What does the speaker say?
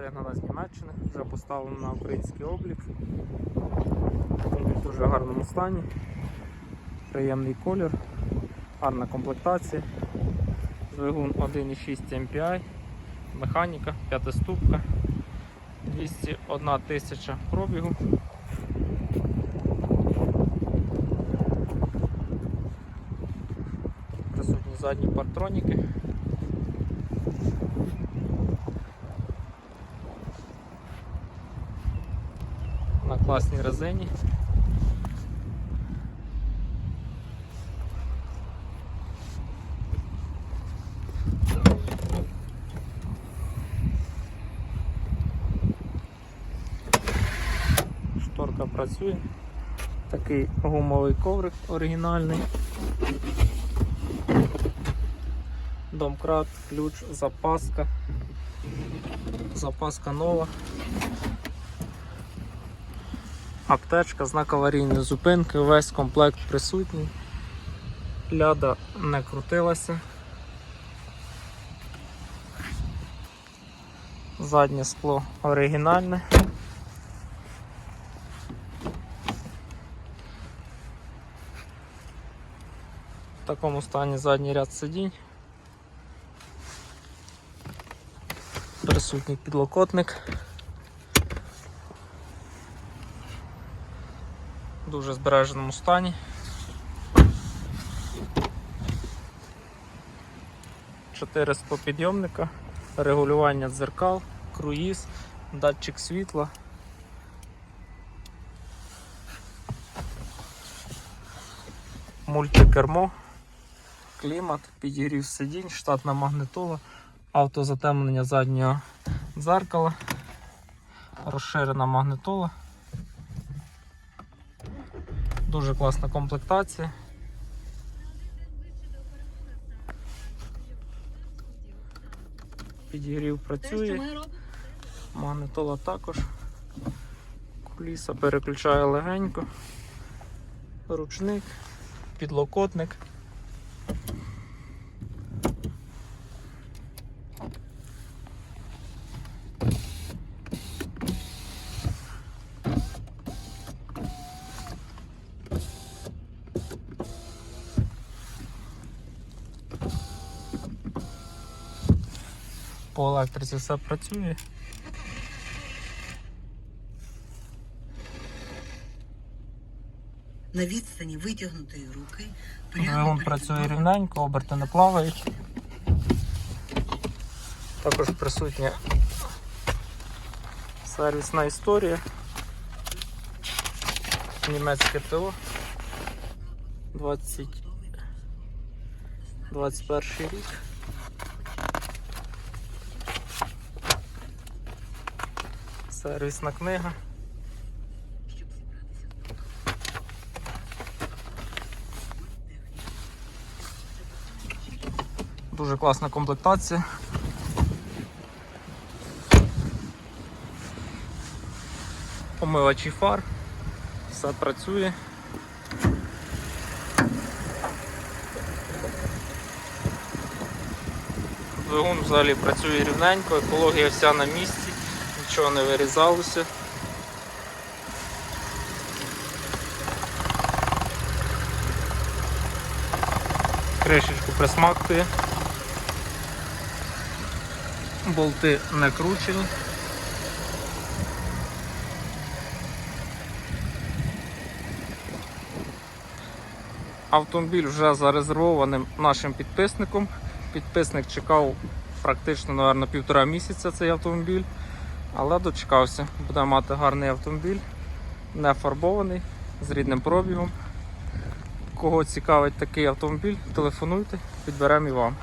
пригнана з Німеччини, вже поставлена на український облік. Автомобіль в дуже гарному стані, приємний колір, гарна комплектація. Двигун 1,6 MPI, механіка, п'ятиступка, 201 тисяча пробігу. Присутні задні партроніки. Класній резині. Шторка працює. Такий гумовий коврик оригінальний. Домкрат, ключ, запаска. Запаска нова. Аптечка, знак аварійної зупинки, весь комплект присутній. Ляда не крутилася. Заднє скло оригінальне. В такому стані задній ряд сидінь. Присутній підлокотник. В дуже збереженому стані. Чотири склопідйомника, регулювання дзеркал, круїз, датчик світла. Мультикермо, клімат, підігрів сидінь, штатна магнитола, автозатемнення заднього дзеркала, розширена магнитола. Дуже класна комплектація. Підігрів працює, магнитола також. Куліса переключає легенько. Ручник, підлокотник. По електриці все працює. На відстані витягнутої руки прямо Двигун працює рівненько, оберти не плавають. Також присутня сервісна історія. Німецьке ТО 20... 21 рік. Сервісна книга. Дуже класна комплектація. Омивачі фар, все працює. Двигун взагалі працює рівненько, екологія вся на місці, нічого не вирізалося. Кришечку присмактує. Болти не кручені. Автомобіль вже зарезервованим нашим підписником. Підписник чекав практично, напевно, півтора місяця цей автомобіль, але дочекався. Буде мати гарний автомобіль, не фарбований, з рідним пробігом. Кого цікавить такий автомобіль, телефонуйте, підберемо і вам.